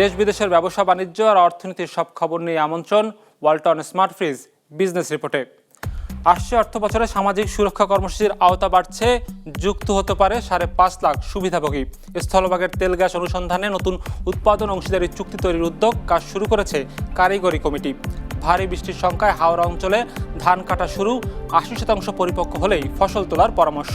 দেশ বিদেশের ব্যবসা, বাণিজ্য আর অর্থনীতির সব খবর নিয়ে আমন্ত্রণ ওয়ালটন স্মার্ট ফ্রিজ বিজনেস রিপোর্টে। আসছে অর্থ বছরে সামাজিক সুরক্ষা কর্মসূচির আওতা বাড়ছে, যুক্ত হতে পারে সাড়ে পাঁচ লাখ সুবিধাভোগী। স্থলভাগের তেল গ্যাস অনুসন্ধানে নতুন উৎপাদন অংশীদারি চুক্তি তৈরির উদ্যোগ কাজ শুরু করেছে কারিগরি কমিটি। ভারী বৃষ্টির সংখ্যায় হাওড়া অঞ্চলে ধান কাটা শুরু, আশি শতাংশ পরিপক্ক হলেই ফসল তোলার পরামর্শ।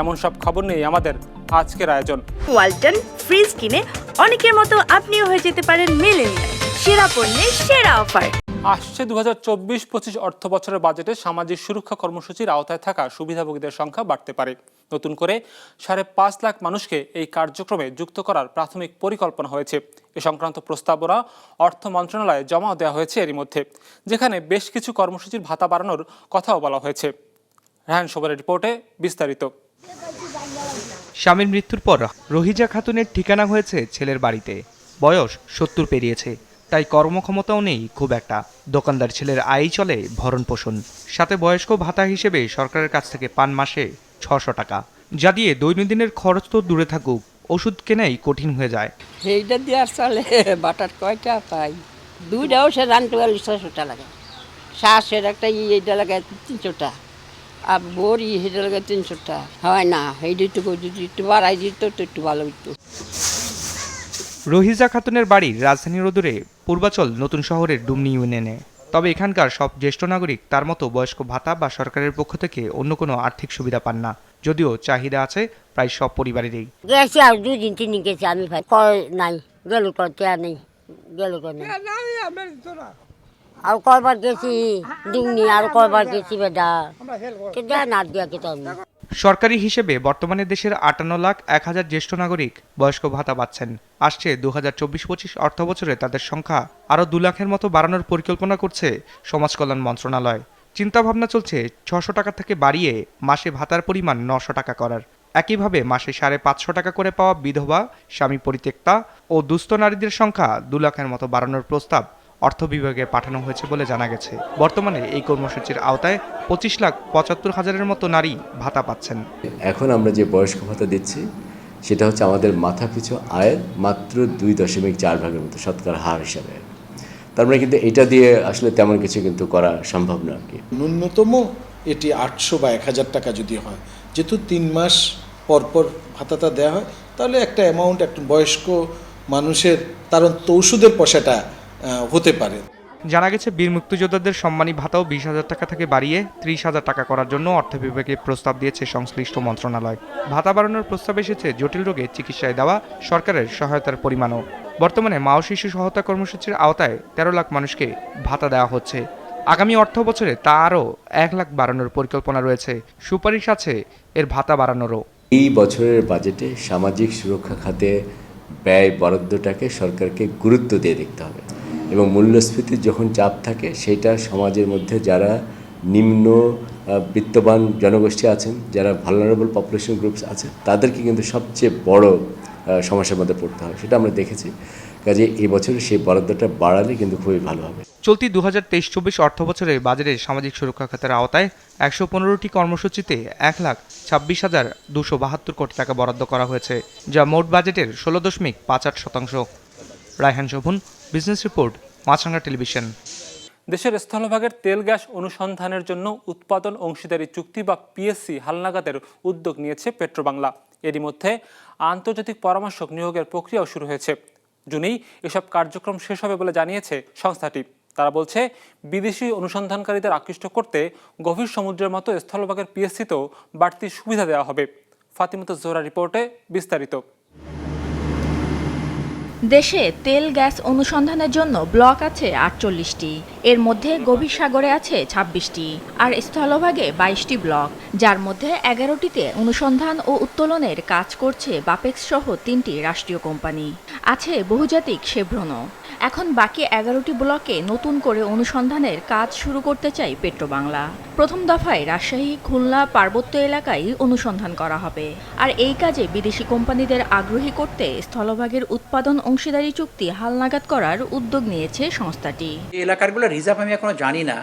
এমন সব খবর নিয়ে আমাদের আজকের আয়োজন। ওয়ালটন ফ্রিজ কিনে অনেকের মতো আপনিও হয়ে যেতে পারেন মিলেনিয়াল। সেরা পণ্যের সেরা অফার। আসছে দু হাজার চব্বিশ পঁচিশ অর্থ বছরের বাজেটে সামাজিক সুরক্ষা কর্মসূচির আওতায় থাকা সুবিধাভোগীদের সংখ্যা বাড়তে পারে। নতুন করে সাড়ে পাঁচ লাখ মানুষকে এই কার্যক্রমে যুক্ত করার প্রাথমিক পরিকল্পনা হয়েছে। এ সংক্রান্ত প্রস্তাবনা অর্থ মন্ত্রণালয়ে জমা দেওয়া হয়েছে এরই মধ্যে যেখানে বেশ কিছু কর্মসূচির ভাতা বাড়ানোর কথাও বলা হয়েছে। সবরের রিপোর্টে বিস্তারিত। স্বামীর মৃত্যুর পর রহিজা খাতুনের ঠিকানা হয়েছে ছেলের বাড়িতে। বয়স সত্তর পেরিয়েছে, তাই কর্মক্ষমতাও নেই খুব একটা। দোকানদার ছেলের আয়ই চলে ভরণ পোষণ। সাথে বয়স্ক ভাতা হিসেবে সরকারের কাছ থেকে পান মাসে ছশো টাকা। যা দিয়ে দৈনন্দিনের খরচ তো দূরে থাকুক, ওষুধ কেনাই কঠিন হয়ে যায়। সেইটা দেওয়ার চলে, বাটার কয়টা পাই? দুইটাও সে রানতে ছশোটা লাগে। শ্বাসের একটা ই এইটা লাগে তিনশোটা। আর বড়ি সেটা লাগে তিনশোটা। হয় না এইটা একটু যদি একটু বাড়াই দিত তো একটু ভালো হইতো। রহিজা খাতুনের বাড়ি রাজধানীর অদূরে পূর্বাচল নতুন শহরের ডুমনি ইউনিয়নে। তবে এখানকার সব জ্যেষ্ঠ নাগরিক তার মতো বয়স্ক ভাতা বা সরকারের পক্ষ থেকে অন্য কোনো আর্থিক সুবিধা পান না। যদিও চাহিদা আছে প্রায় সব পরিবারেরই। গেছি আর দুই দিন তিন দিন গেছি আমি ভাই। কয় নাই গেল কয় নেই গেল কয় নেই। আর কয়বার গেছি ডিংনি আর কয়বার গেছি বেদা তো যা না দিয়া কি আমি সরকারি হিসেবে বর্তমানে দেশের আটান্ন লাখ এক হাজার জ্যেষ্ঠ নাগরিক বয়স্ক ভাতা পাচ্ছেন। আসছে দু হাজার চব্বিশ পঁচিশ অর্থ বছরে তাদের সংখ্যা আরও দু লাখের মতো বাড়ানোর পরিকল্পনা করছে সমাজ কল্যাণ মন্ত্রণালয়। চিন্তাভাবনা চলছে ছশো টাকা থেকে বাড়িয়ে মাসে ভাতার পরিমাণ নশো টাকা করার। একইভাবে মাসে সাড়ে পাঁচশো টাকা করে পাওয়া বিধবা, স্বামী পরিত্যক্তা ও দুস্থ নারীদের সংখ্যা দু লাখের মতো বাড়ানোর প্রস্তাব অর্থ বিভাগে পাঠানো হয়েছে বলে জানা গেছে। বর্তমানে এই কর্মসূচির আওতায় পঁচিশ লাখ পঁচাত্তর হাজারের মতো নারী ভাতা পাচ্ছেন। এখন আমরা যে বয়স্ক ভাতা দিচ্ছি সেটা হচ্ছে আমাদের মাথা পিছু আয়ের মাত্র দুই দশমিক চার ভাগের মতো শতকরা হার হিসাবে। তার মানে কিন্তু এটা দিয়ে আসলে তেমন কিছু কিন্তু করা সম্ভব না আর কি। ন্যূনতম এটি আটশো বা এক হাজার টাকা যদি হয় যেহেতু তিন মাস পর পর ভাতাটা দেওয়া হয় তাহলে একটা অ্যামাউন্ট একটা বয়স্ক মানুষের তার তো ওষুধের পয়সাটা হতে পারে। জানা গেছে বীর মুক্তিযোদ্ধাদের সম্মানী ভাতাও বিশ হাজার টাকা থেকে বাড়িয়ে ত্রিশ হাজার টাকা করার জন্য অর্থ বিভাগে প্রস্তাব দিয়েছে সংশ্লিষ্ট মন্ত্রণালয়। ভাতা বাড়ানোর প্রস্তাব এসেছে জটিল রোগে চিকিৎসায় দেওয়া সরকারের সহায়তার পরিমাণও। বর্তমানে মা ও শিশু সহায়তা কর্মসূচির আওতায় তেরো লাখ মানুষকে ভাতা দেওয়া হচ্ছে। আগামী অর্থ বছরে তা আরও এক লাখ বাড়ানোর পরিকল্পনা রয়েছে। সুপারিশ আছে এর ভাতা বাড়ানোরও। এই বছরের বাজেটে সামাজিক সুরক্ষা খাতে ব্যয় বরাদ্দটাকে সরকারকে গুরুত্ব দিয়ে দেখতে হবে। এবং মূল্যস্ফীতির যখন চাপ থাকে সেটা সমাজের মধ্যে যারা নিম্ন বিত্তবান জনগোষ্ঠী আছেন, যারা ভালনারেবল পপুলেশন গ্রুপস আছে তাদেরকে কিন্তু সবচেয়ে বড় সমস্যার মধ্যে পড়তে হয়। সেটা আমরা দেখেছি। কাজে এই বছর সেই বরাদ্দটা বাড়ালে কিন্তু খুবই ভালো হবে। চলতি দু হাজার তেইশ চব্বিশ অর্থ বছরে বাজারে সামাজিক সুরক্ষা খাতের আওতায় একশো পনেরোটি কর্মসূচিতে এক লাখ ছাব্বিশ হাজার দুশো বাহাত্তর কোটি টাকা বরাদ্দ করা হয়েছে, যা মোট বাজেটের ষোলো দশমিক পাঁচ আট শতাংশ। Raihan Shovon business report Maasranga television. দেশের স্থলভাগের তেল গ্যাস অনুসন্ধানের জন্য উৎপাদন অংশীদারি চুক্তি বা পিএসসি হালনাগাদের উদ্যোগ নিয়েছে পেট্রোবাংলা। এরই মধ্যে আন্তর্জাতিক পরামর্শক নিয়োগের প্রক্রিয়াও শুরু হয়েছে। জুনেই এসব কার্যক্রম শেষ হবে বলে জানিয়েছে সংস্থাটি। তারা বলছে, বিদেশি অনুসন্ধানকারীদের আকৃষ্ট করতে গভীর সমুদ্রের মতো স্থলভাগের পিএসসিতেও বাড়তি সুবিধা দেওয়া হবে। ফাতিমত জোহরা রিপোর্টে বিস্তারিত। দেশে তেল গ্যাস অনুসন্ধানের জন্য ব্লক আছে আটচল্লিশটি। এর মধ্যে গভীর সাগরে আছে ছাব্বিশটি আর স্থলভাগে বাইশটি ব্লক, যার মধ্যে এগারোটিতে অনুসন্ধান ও উত্তোলনের কাজ করছে বাপেক্স সহ তিনটি রাষ্ট্রীয় কোম্পানি। আছে বহুজাতিক শেভ্রনও এখন বাকি এগারোটি ব্লকে নতুন করে অনুসন্ধানের কাজ শুরু করতে চাই পেট্রোবাংলা। প্রথম দফায় রাজশাহী, খুলনা, পার্বত্য এলাকায় অনুসন্ধান করা হবে। আর এই কাজে বিদেশি কোম্পানিদের আগ্রহী করতে স্থলভাগের উৎপাদন অংশীদারি চুক্তি হালনাগাদ করার উদ্যোগ নিয়েছে সংস্থাটি। এলাকারগুলো রিজার্ভ আমি এখনও জানি না।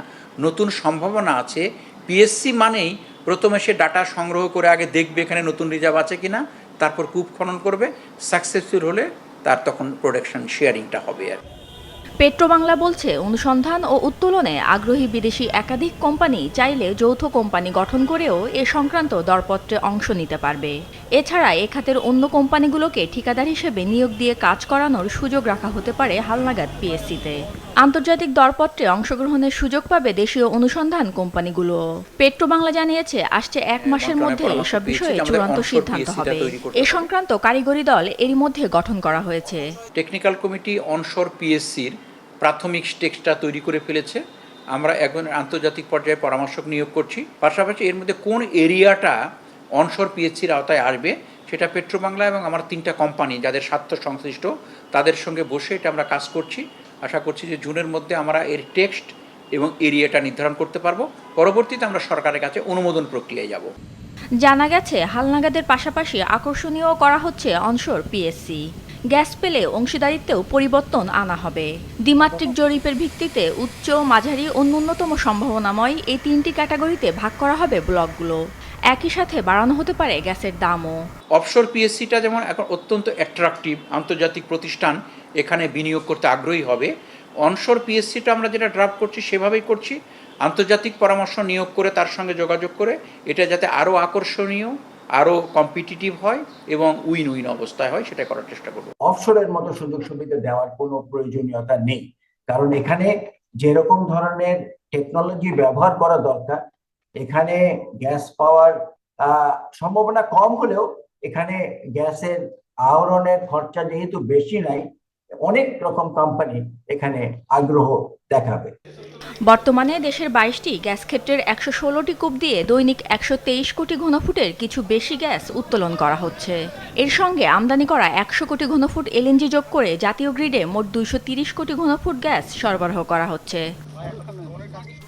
নতুন সম্ভাবনা আছে। পিএসসি মানেই প্রথমে সে ডাটা সংগ্রহ করে আগে দেখবে এখানে নতুন রিজার্ভ আছে কিনা, তারপর কূপ খনন করবে। সাকসেসফুল হলে তার তখন প্রোডাকশন শেয়ারিংটা হবে আর পেট্রো পেট্রোবাংলা বলছে, অনুসন্ধান ও উত্তোলনে আগ্রহী বিদেশি একাধিক কোম্পানি চাইলে যৌথ কোম্পানি গঠন করেও এ সংক্রান্ত দরপত্রে অংশ নিতে পারবে। এছাড়া এ খাতের অন্য কোম্পানিগুলোকে ঠিকাদার হিসেবে নিয়োগ দিয়ে কাজ করানোর সুযোগ রাখা হতে পারে হালনাগাদ পিএসসিতে আন্তর্জাতিক দরপত্রে অংশগ্রহণের সুযোগ পাবে দেশীয় অনুসন্ধান কোম্পানিগুলো। পেট্রোবাংলা জানিয়েছে আসছে এক মাসের মধ্যে এসব বিষয়ে চূড়ান্ত সিদ্ধান্ত হবে। এ সংক্রান্ত কারিগরি দল এরই মধ্যে গঠন করা হয়েছে। টেকনিক্যাল কমিটি অনশোর পিএসসির প্রাথমিক টেক্সটটা তৈরি করে ফেলেছে। আমরা এখন আন্তর্জাতিক পর্যায়ে পরামর্শক নিয়োগ করছি। পাশাপাশি এর মধ্যে কোন এরিয়াটা অনশোর পিএসসির আওতায় আসবে সেটা পেট্রোবাংলা এবং আমার তিনটা কোম্পানি যাদের স্বার্থ সংশ্লিষ্ট তাদের সঙ্গে বসে এটা আমরা কাজ করছি। আশা করছি যে জুনের মধ্যে আমরা এর টেক্সট এবং এরিয়াটা নির্ধারণ করতে পারব। পরবর্তীতে আমরা সরকারের কাছে অনুমোদন প্রক্রিয়ায় যাব। জানা গেছে হালনাগাদের পাশাপাশি আকর্ষণীয় করা হচ্ছে অনশোর পিএসসি গ্যাস পেলে অংশীদারিত্বেও পরিবর্তন আনা হবে। দ্বিমাত্রিক জরিপের ভিত্তিতে উচ্চ, মাঝারি ও ন্যূনতম সম্ভাবনাময় এই তিনটি ক্যাটাগরিতে ভাগ করা হবে ব্লকগুলো। একই সাথে বাড়ানো হতে পারে গ্যাসের দামও। অফশোর পিএসসিটা যেমন এখন অত্যন্ত অ্যাট্রাকটিভ আন্তর্জাতিক প্রতিষ্ঠান এখানে বিনিয়োগ করতে আগ্রহী হবে। অনশোর পিএসসিটা আমরা যেটা ড্রাফট করছি সেভাবেই করছি। আন্তর্জাতিক পরামর্শ নিয়োগ করে তার সঙ্গে যোগাযোগ করে এটা যাতে আরও আকর্ষণীয় আরও কম্পিটিটিভ হয় এবং উইন উইন অবস্থায় হয় সেটা করার চেষ্টা করব। অফশোরের মতো সুযোগ সুবিধা দেওয়ার কোনো প্রয়োজনীয়তা নেই। কারণ এখানে যেরকম ধরনের টেকনোলজি ব্যবহার করা দরকার এখানে গ্যাস পাওয়ার সম্ভাবনা কম হলেও এখানে গ্যাসের আহরণের খরচা যেহেতু বেশি নাই, অনেক রকম কোম্পানি এখানে আগ্রহ দেখাবে। বর্তমানে দেশের বাইশটি গ্যাস ক্ষেত্রের একশো ষোলোটি কূপ দিয়ে দৈনিক একশো তেইশ কোটি ঘনফুটের কিছু বেশি গ্যাস উত্তোলন করা হচ্ছে। এর সঙ্গে আমদানি করা একশো কোটি ঘনফুট এলএনজি যোগ করে জাতীয় গ্রিডে মোট দুইশো তিরিশ কোটি ঘনফুট গ্যাস সরবরাহ করা হচ্ছে।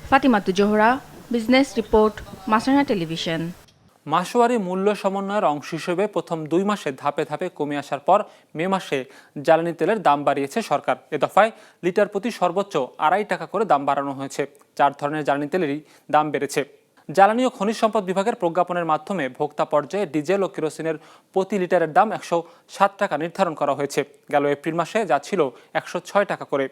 ফাতিমাতু জোহরা বিজনেস রিপোর্ট মাসানা টেলিভিশন মাসোয়ারি মূল্য সমন্বয়ের অংশ হিসেবে প্রথম দুই মাসে ধাপে ধাপে কমে আসার পর মে মাসে জ্বালানি তেলের দাম বাড়িয়েছে সরকার। এ দফায় লিটার প্রতি সর্বোচ্চ আড়াই টাকা করে দাম বাড়ানো হয়েছে। চার ধরনের জ্বালানি তেলেরই দাম বেড়েছে। জ্বালানি ও খনিজ সম্পদ বিভাগের প্রজ্ঞাপনের মাধ্যমে ভোক্তা পর্যায়ে ডিজেল ও কেরোসিনের প্রতি লিটারের দাম একশো সাত টাকা নির্ধারণ করা হয়েছে। গেল এপ্রিল মাসে যা ছিল একশো ছয় টাকা করে।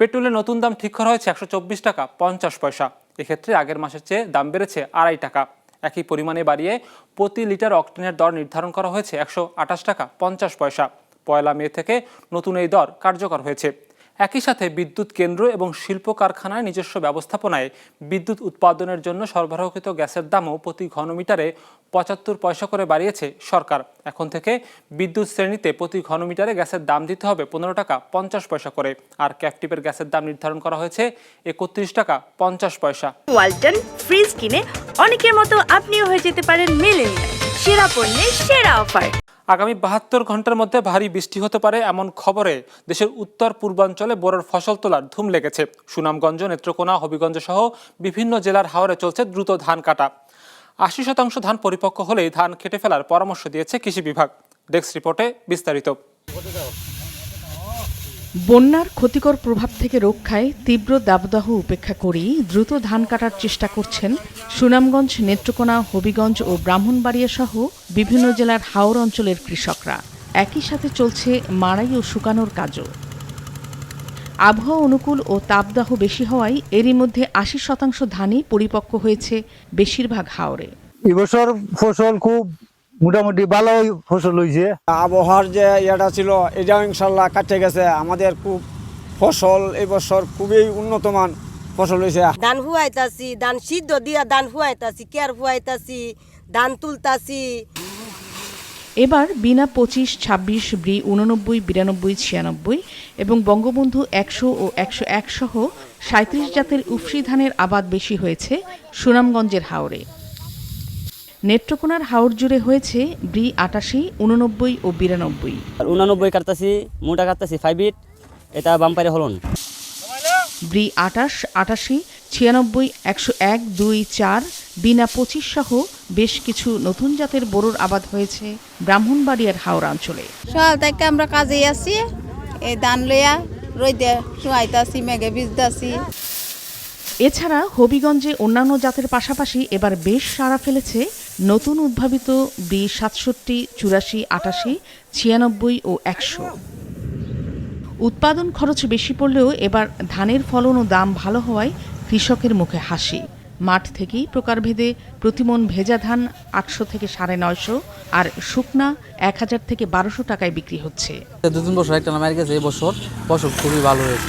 পেট্রোলের নতুন দাম ঠিক করা হয়েছে একশো চব্বিশ টাকা পঞ্চাশ পয়সা। এক্ষেত্রে আগের মাসের চেয়ে দাম বেড়েছে আড়াই টাকা। একই পরিমাণে বাড়িয়ে প্রতি লিটার অক্টেনের দর নির্ধারণ করা হয়েছে একশো আঠাশ টাকা পঞ্চাশ পয়সা। পয়লা মে থেকে নতুন এই দর কার্যকর হয়েছে। একই সাথে বিদ্যুৎ কেন্দ্র এবং শিল্প কারখানায় নিজস্ব ব্যবস্থাপনায় বিদ্যুৎ উৎপাদনের জন্য সরবরাহকৃত গ্যাসের দামও প্রতি ঘনমিটারে পঁচাত্তর পয়সা করে বাড়িয়েছে সরকার। এখন থেকে বিদ্যুৎ শ্রেণীতে প্রতি ঘনমিটারে গ্যাসের দাম দিতে হবে পনেরো টাকা পঞ্চাশ পয়সা করে। আর ক্যাপটিভের গ্যাসের দাম নির্ধারণ করা হয়েছে একত্রিশ টাকা পঞ্চাশ পয়সা। ওয়ালটন ফ্রিজ কিনে অনেকের মতো আপনিও হয়ে যেতে পারেন মেলেনিয়া সেরা পণ্যের সেরা অফার। আগামী বাহাত্তর ঘণ্টার মধ্যে ভারী বৃষ্টি হতে পারে, এমন খবরে দেশের উত্তর পূর্বাঞ্চলে বোরোর ফসল তোলার ধুম লেগেছে। সুনামগঞ্জ, নেত্রকোনা, হবিগঞ্জ সহ বিভিন্ন জেলার হাওরে চলছে দ্রুত ধান কাটা। আশি শতাংশ ধান পরিপক্ক হলেই ধান কেটে ফেলার পরামর্শ দিয়েছে কৃষি বিভাগ। ডেস্ক রিপোর্টে বিস্তারিত। বন্যার ক্ষতিকর প্রভাব থেকে রক্ষায় তীব্র দাবদাহ উপেক্ষা করেই দ্রুত ধান কাটার চেষ্টা করছেন সুনামগঞ্জ, নেত্রকোনা, হবিগঞ্জ ও ব্রাহ্মণবাড়িয়া সহ বিভিন্ন জেলার হাওর অঞ্চলের কৃষকরা। একই সাথে চলছে মাড়াই ও শুকানোর কাজও। আবহাওয়া অনুকূল ও তাপদাহ বেশি হওয়ায় এরই মধ্যে আশি শতাংশ ধানই পরিপক্ক হয়েছে বেশিরভাগ হাওরে। এবছর ফসল খুব মোটামুটি ভালো ফসল হয়েছে আবহাওয়ার যে ইয়েটা ছিল এটাও ইনশাল্লাহ কাটে গেছে। আমাদের খুব ফসল এবছর খুবই উন্নতমান ফসল হয়েছে ধান হুয়াইতাছি ধান সিদ্ধ দিয়া ধান হুয়াইতাছি কেয়ার হুয়াইতাছি ধান তুলতাছি। এবার বিনা পঁচিশ ছাব্বিশ ব্রি উননব্বই বিরানব্বই ছিয়ানব্বই এবং বঙ্গবন্ধু একশো ও একশো এক সহ সাঁত্রিশ জাতের উফরি ধানের আবাদ বেশি হয়েছে সুনামগঞ্জের হাওরে। নেত্রকোনার হাওর জুড়ে হয়েছে ব্রি আটাশি উননব্বই ও বিরানব্বই। উনানব্বই কাটতাছি মোটা কাটতাছি ফাইভ ইট এটা বাম্পারে হলন। ব্রি আটাশ আটাশি ছিয়ানব্বই একশো এক দুই চার বিনা পঁচিশ সহ বেশ কিছু নতুন জাতের বোরোর আবাদ হয়েছে ব্রাহ্মণবাড়িয়ার হাওড়া অঞ্চলে। সকাল থেকে আমরা কাজে আছি এই ধান লইয়া রইদে শুয়াইতাছি মেঘে ভিজতাছি। এছাড়া হবিগঞ্জে অন্যান্য জাতের পাশাপাশি এবার বেশ সাড়া ফেলেছে নতুন উদ্ভাবিত বি সাতষট্টি, চুরাশি, আটাশি, ছিয়ানব্বই ও একশো। উৎপাদন খরচ বেশি পড়লেও এবার ধানের ফলন ও দাম ভালো হওয়ায় কৃষকের মুখে হাসি। মাঠ থেকেই প্রকারভেদে প্রতিমন ভেজা ধান আটশো থেকে সাড়ে নয়শো আর শুকনা এক হাজার থেকে বারোশো টাকায় বিক্রি হচ্ছে। দু তিন বছর একটা নামের গেছে এই বছর ফসল খুবই ভালো হয়েছে।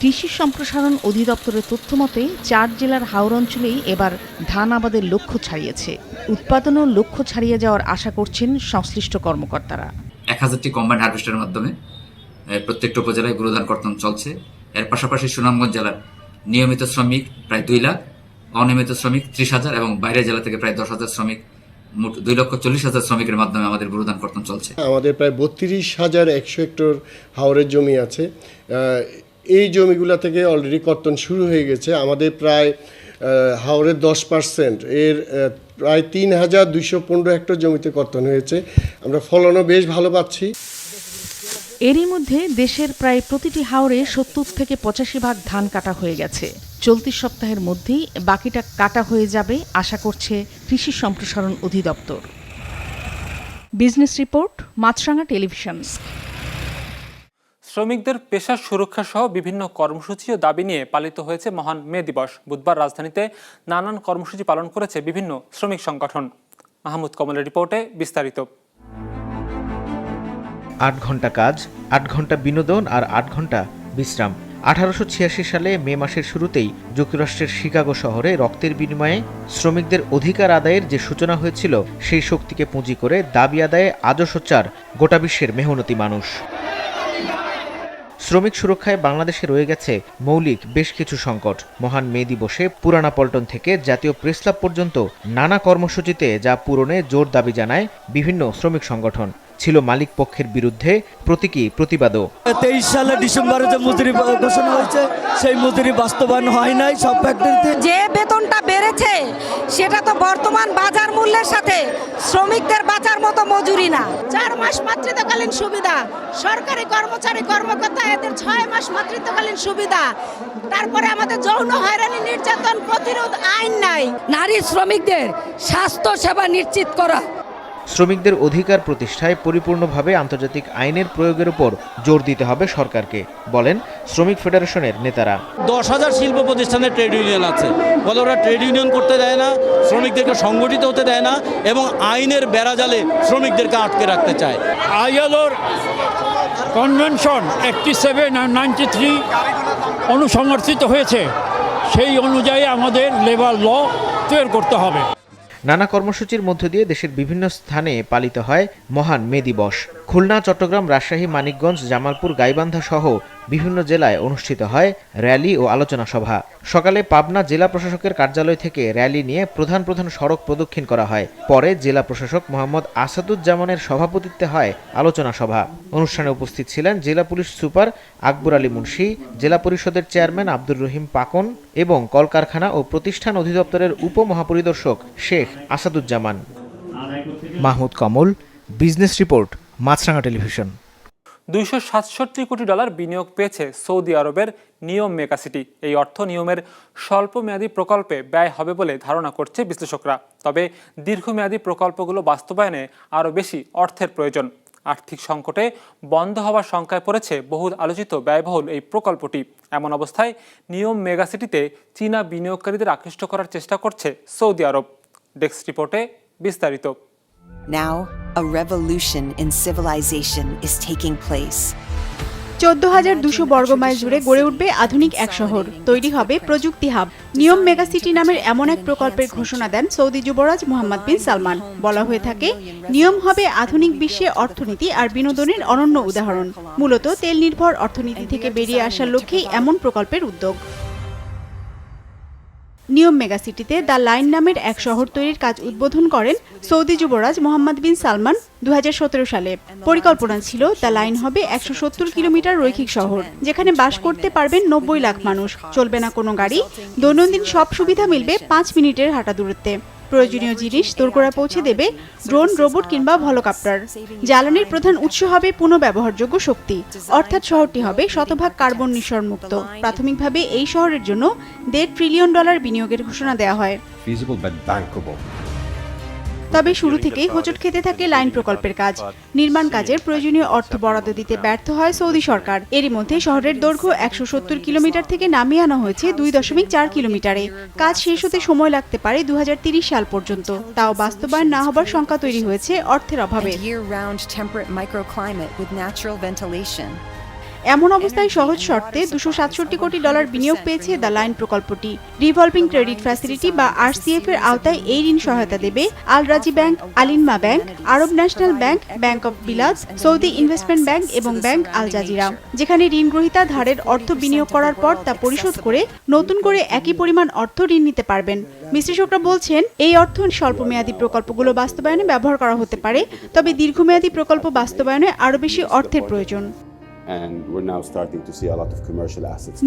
কৃষি সম্প্রসারণ অধিদপ্তরের তথ্য মতে চার জেলার হাওর অঞ্চলেই এবার ধান আবাদের লক্ষ্য ছাড়িয়েছে। উৎপাদনও লক্ষ্য ছাড়িয়ে যাওয়ার আশা করছেন সংশ্লিষ্ট কর্মকর্তারা। এক হাজারটি কম্বাইন্ড হারভেস্টের মাধ্যমে প্রত্যেকটা উপজেলায় গরু ধান কর্তন চলছে। এর পাশাপাশি সুনামগঞ্জ জেলার নিয়মিত শ্রমিক প্রায় দুই লাখ অনিয়মিত শ্রমিক ত্রিশ হাজার এবং বাইরের জেলা থেকে প্রায় দশ হাজার শ্রমিক মোট দুই লক্ষ চল্লিশ হাজার শ্রমিকের মাধ্যমে আমাদের গরু ধান কর্তন চলছে। আমাদের প্রায় বত্রিশ হাজার একশো হেক্টর হাওরের জমি আছে। জমিগুলো থেকে অলরেডি কর্তন শুরু হয়ে গেছে। আমাদের প্রায় আহ, হাওরের দশ পার্সেন্ট এর প্রায় তিন হাজার দুইশো পনেরো হেক্টর জমিতে কর্তন হয়েছে। আমরা ফলনও বেশ ভালো পাচ্ছি। এরই মধ্যে দেশের প্রায় প্রতিটি হাওরে সত্তর থেকে পঁচাশি ভাগ ধান কাটা হয়ে গেছে। চলতি সপ্তাহের মধ্যেই বাকিটা কাটা হয়ে যাবে আশা করছে কৃষি সম্প্রসারণ অধিদপ্তর। Business report Maasranga television. শ্রমিকদের পেশা সুরক্ষা সহ বিভিন্ন কর্মসূচি ও দাবি নিয়ে পালিত হয়েছে মহান মে দিবস। বুধবার রাজধানীতে নানান কর্মসূচি পালন করেছে বিভিন্ন শ্রমিক সংগঠন। মাহমুদ কমলের রিপোর্টে বিস্তারিত। আট ঘণ্টা কাজ, আট ঘণ্টা বিনোদন আর আট ঘণ্টা বিশ্রাম। আঠারোশো ছিয়াশি সালে মে মাসের শুরুতেই যুক্তরাষ্ট্রের শিকাগো শহরে রক্তের বিনিময়ে শ্রমিকদের অধিকার আদায়ের যে সূচনা হয়েছিল, সেই শক্তিকে পুঁজি করে দাবি আদায়ে আজও সোচ্চার গোটা বিশ্বের মেহনতি মানুষ। শ্রমিক সুরক্ষায় বাংলাদেশে রয়ে গেছে মৌলিক বেশ কিছু সংকট। মহান মে দিবসে পুরানা পল্টন থেকে জাতীয় প্রেসক্লাব পর্যন্ত নানা কর্মসূচিতে যা পূরণে জোর দাবি জানায় বিভিন্ন শ্রমিক সংগঠন। ছিল মালিক পক্ষের বিরুদ্ধে প্রতীকী প্রতিবাদও। তেইশ সালে ডিসেম্বরে যে মজুরি ঘোষণা হয়েছে সেই মজুরি বাস্তবায়ন হয় নাই সব ফ্যাক্টরিতে যে বেতনটা বেড়েছে সেটা তো বর্তমান বাজার মূল্যের সাথে শ্রমিকদের বাঁচার মতো মজুরি না। চার মাস মাতৃত্বকালীন সুবিধা। সরকারি কর্মচারী কর্মকর্তা এদের ছয় মাস মাতৃত্বকালীন সুবিধা। তারপরে আমাদের যৌন হয়রানি নির্যাতন প্রতিরোধ আইন নাই। নারী শ্রমিকদের স্বাস্থ্য সেবা নিশ্চিত করা শ্রমিকদের অধিকার প্রতিষ্ঠায় পরিপূর্ণভাবে আন্তর্জাতিক আইনের প্রয়োগের উপর জোর দিতে হবে সরকারকে বলেন শ্রমিক ফেডারেশনের নেতারা। দশ হাজার শিল্প প্রতিষ্ঠানের ট্রেড ইউনিয়ন আছে। বলে ওরা ট্রেড ইউনিয়ন করতে দেয় না শ্রমিকদেরকে সংগঠিত হতে দেয় না এবং আইনের বেড়াজালে শ্রমিকদেরকে আটকে রাখতে চায়। আইএলওর convention eighty seven ninety three অনুসমর্থিত হয়েছে। সেই অনুযায়ী আমাদের লেবার ল তৈরি করতে হবে। নানা কর্মসূচির মধ্য দিয়ে দেশের বিভিন্ন স্থানে পালিত হয় মহান মে দিবস খুলনা, চট্টগ্রাম, রাজশাহী, মানিকগঞ্জ, জামালপুর, গাইবান্ধা সহ বিভিন্ন জেলায় অনুষ্ঠিত হয় র্যালি ও আলোচনা সভা। সকালে পাবনা জেলা প্রশাসকের কার্যালয় থেকে র্যালি নিয়ে প্রধান প্রধান সড়ক প্রদক্ষিণ করা হয়। পরে জেলা প্রশাসক মোহাম্মদ আসাদুজ্জামানের সভাপতিত্বে হয় আলোচনা সভা। অনুষ্ঠানে উপস্থিত ছিলেন জেলা পুলিশ সুপার আকবর আলী মুন্সি জেলা পরিষদের চেয়ারম্যান আব্দুর রহিম পাকন এবং কলকারখানা ও প্রতিষ্ঠান অধিদপ্তরের উপমহাপরিদর্শক Sheikh Asaduzzaman. Mahmud Kamal business report Maasranga television. দুইশো সাতষট্টি কোটি ডলার বিনিয়োগ পেয়েছে সৌদি আরবের নিয়ম মেগাসিটি এই অর্থ নিয়মের স্বল্পমেয়াদী প্রকল্পে ব্যয় হবে বলে ধারণা করছে বিশ্লেষকরা। তবে দীর্ঘমেয়াদী প্রকল্পগুলো বাস্তবায়নে আরও বেশি অর্থের প্রয়োজন। আর্থিক সংকটে বন্ধ হওয়ার সংখ্যায় পড়েছে বহু আলোচিত ব্যয়বহুল এই প্রকল্পটি। এমন অবস্থায় নিয়ম মেগাসিটিতে চীনা বিনিয়োগকারীদের আকৃষ্ট করার চেষ্টা করছে সৌদি আরব। ডেস্ক রিপোর্টে বিস্তারিত। Now, a revolution in civilization is taking place. চোদ্দ হাজার দুশো বর্গমাইল জুড়ে গড়ে উঠবে আধুনিক এক শহর তৈরি হবে প্রযুক্তি হাব। নিয়ম মেগাসিটি নামের এমন এক প্রকল্পের ঘোষণা দেন সৌদি যুবরাজ মোহাম্মদ বিন সালমান। বলা হয়ে থাকে নিয়ম হবে আধুনিক বিশ্বে অর্থনীতি আর বিনোদনের অনন্য উদাহরণ। মূলত তেল নির্ভর অর্থনীতি থেকে বেরিয়ে আসার লক্ষ্যেই এমন প্রকল্পের উদ্যোগ। নিয়ম মেগাসিটিতে দ্য লাইন নামের এক শহর তৈরির কাজ উদ্বোধন করেন সৌদি যুবরাজ মোহাম্মদ বিন সালমান দু হাজার সতেরো সালে। পরিকল্পনা ছিল, দ্য লাইন হবে একশো সত্তর কিলোমিটার রৈখিক শহর, যেখানে বাস করতে পারবেন নব্বই লাখ মানুষ। চলবে না কোনো গাড়ি, দৈনন্দিন সব সুবিধা মিলবে পাঁচ মিনিটের হাঁটা দূরত্বে। প্রয়োজনীয় জিনিস দোরগোড়া পৌঁছে দেবে, ড্রোন, রোবট কিংবা ভলোকাপ্টার। জ্বালানির প্রধান উৎস হবে পুনঃব্যবহারযোগ্য শক্তি, অর্থাৎ শহরটি হবে শতভাগ কার্বন নিঃসরণ মুক্ত প্রাথমিকভাবে এই শহরের জন্য দেড় ট্রিলিয়ন ডলার বিনিয়োগের ঘোষণা দেওয়া হয়। তবে শুরু থেকেই হোঁচট খেতে থাকে লাইন প্রকল্পের কাজ। নির্মাণ কাজের প্রয়োজনীয় অর্থ বরাদ্দ দিতে ব্যর্থ হয় সৌদি সরকার। এরই মধ্যে শহরের দৈর্ঘ্য একশো সত্তর কিলোমিটার থেকে নামিয়ে আনা হয়েছে দুই দশমিক চার কিলোমিটারে। কাজ শেষ হতে সময় লাগতে পারে দু সাল পর্যন্ত। তাও বাস্তবায়ন না হবার শঙ্কা তৈরি হয়েছে অর্থের অভাবে। এমন অবস্থায় সহজ শর্তে দুশো সাতষট্টি কোটি ডলার বিনিয়োগ পেয়েছে দ্য লাইন প্রকল্পটি। রিভলভিং ক্রেডিট ফ্যাসিলিটি বা আরসিএফ এর আওতায় এই ঋণ সহায়তা দেবে Al Rajhi Bank Alinma Bank, Arab National Bank Bank of Bilad Saudi Investment Bank এবং ব্যাংক আল জাজিরা। যেখানে ঋণ গ্রহীতা ধারের অর্থ বিনিয়োগ করার পর তা পরিশোধ করে নতুন করে একই পরিমাণ অর্থ ঋণ নিতে পারবেন। বিশ্লেষকরা বলছেন, এই অর্থ স্বল্পমেয়াদী প্রকল্পগুলো বাস্তবায়নে ব্যবহার করা হতে পারে, তবে দীর্ঘমেয়াদী প্রকল্প বাস্তবায়নে আরও বেশি অর্থের প্রয়োজন।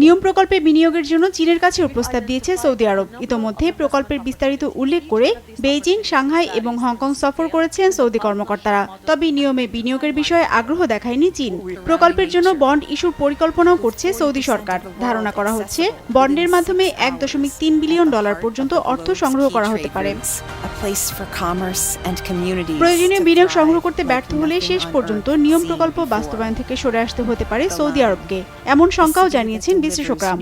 নিয়ম প্রকল্পে বিনিয়োগের জন্য চীনের কাছেও প্রস্তাব দিয়েছে সৌদি আরব। ইতোমধ্যে প্রকল্পের বিস্তারিত উল্লেখ করে বেইজিং, সাংহাই এবং হংকং সফর করেছেন সৌদি কর্মকর্তারা। তবে নিয়মে বিনিয়োগের বিষয়ে আগ্রহ দেখায়নি চীন। প্রকল্পের জন্য বন্ড ইস্যুর পরিকল্পনাও করছে সৌদি সরকার। ধারণা করা হচ্ছে বন্ডের মাধ্যমে এক দশমিক তিন বিলিয়ন ডলার পর্যন্ত অর্থ সংগ্রহ করা হতে পারে। A place for commerce and communities. প্রয়োজনীয় বিনিয়োগ সংগ্রহ করতে ব্যর্থ হলে শেষ পর্যন্ত নিয়ম প্রকল্প বাস্তবায়ন থেকে সরে আসতে হতে পারে সৌদি আরবকে। এমন শঙ্কাও জানিয়েছেন বিশ্লেষকরা.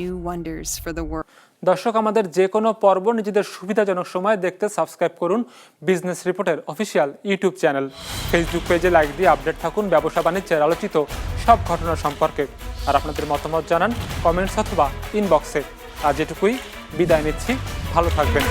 দর্শক আমাদের যে কোনো পর্ব নিজেদের সুবিধাজনক সময় দেখতে সাবস্ক্রাইব করুন বিজনেস রিপোর্টের অফিসিয়াল ইউটিউব চ্যানেল। ফেসবুক পেজে লাইক দিয়ে আপডেট থাকুন ব্যবসা বাণিজ্যের আলোচিত সব ঘটনা সম্পর্কে। আর আপনাদের মতামত জানান কমেন্টস অথবা ইনবক্সে আজ এটুকুই বিদায় নিচ্ছি ভালো থাকবেন।